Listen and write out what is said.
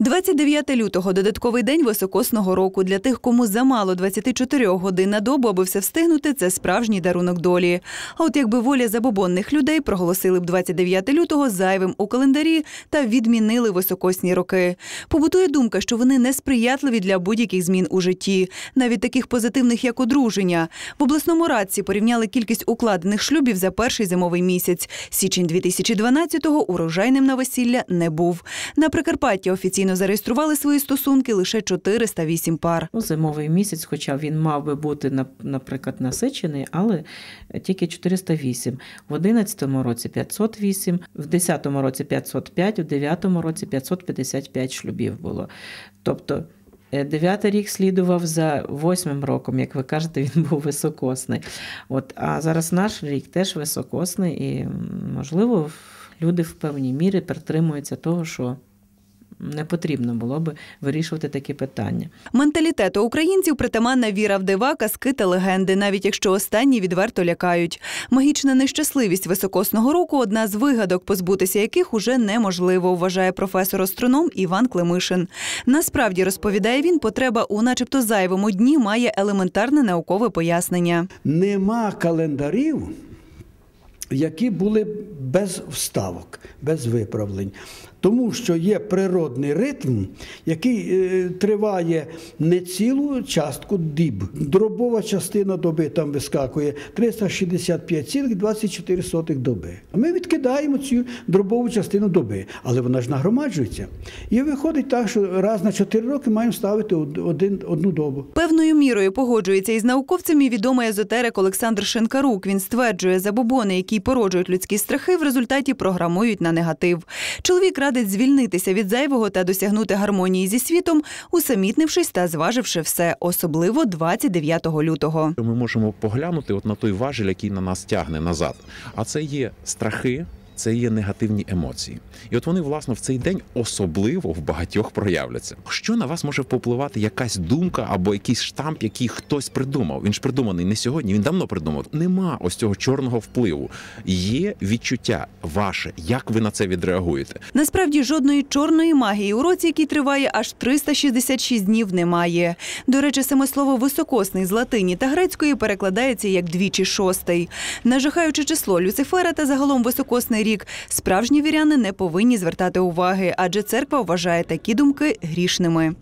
29 лютого додатковий день високосного року. Для тих, кому замало 24 годин на добу, аби все встигнути, це справжній дарунок долі. А от якби воля забобонних людей проголосили б 29 лютого зайвим у календарі та відмінили високосні роки. Побутує думка, що вони несприятливі для будь-яких змін у житті, навіть таких позитивних, як одруження. В обласному радці порівняли кількість укладених шлюбів за перший зимовий місяць. Січень 2012-го урожайним на весілля не був. На Прикарпатті офіційно зареєстрували свої стосунки лише 408 пар. Ну, зимовий місяць, хоча він мав би бути, наприклад, насичений, але тільки 408. В 11 році 508, в 10 році 505, в 9 році 555 шлюбів було. Тобто е, дев'ятий рік слідував за восьмим роком, як ви кажете, він був високосний. От, а зараз наш рік теж високосний, і, можливо, люди в певній мірі притримуються того, що не потрібно було би вирішувати такі питання. Менталітету українців притаманна віра в дива, казки та легенди, навіть якщо останні відверто лякають. Магічна нещасливість високосного року одна з вигадок, позбутися яких уже неможливо, вважає професор-астроном Іван Климишин. Насправді розповідає він, потреба у, начебто, зайвому дні має елементарне наукове пояснення. Нема календарів, які були без вставок, без виправлень. Тому що є природний ритм, який е, триває не цілу частку діб. Дробова частина доби там вискакує 365,24 доби. Ми відкидаємо цю дробову частину доби, але вона ж нагромаджується. І виходить так, що раз на 4 роки маємо ставити один, одну добу. Певною мірою погоджується із науковцем і відомий езотерик Олександр Шенкарук. Він стверджує, забобони, які породжують людські страхи, в результаті програмують на негатив. Чоловік радить звільнитися від зайвого та досягнути гармонії зі світом, усамітнившись та зваживши все, особливо 29 лютого. Ми можемо поглянути от на той важіль, який на нас тягне назад. А це є страхи. Це є негативні емоції, і от вони власне в цей день особливо в багатьох проявляться. Що на вас може попливати якась думка або якийсь штамп, який хтось придумав? Він ж придуманий не сьогодні, він давно придумав. Нема ось цього чорного впливу. Є відчуття ваше, як ви на це відреагуєте. Насправді жодної чорної магії у році, який триває аж 366 днів, немає. До речі, саме слово високосний з латині та грецької перекладається як двічі шостий. Нажахаючи число Люцифера та загалом високосний рік, справжні віряни не повинні звертати уваги, адже церква вважає такі думки грішними.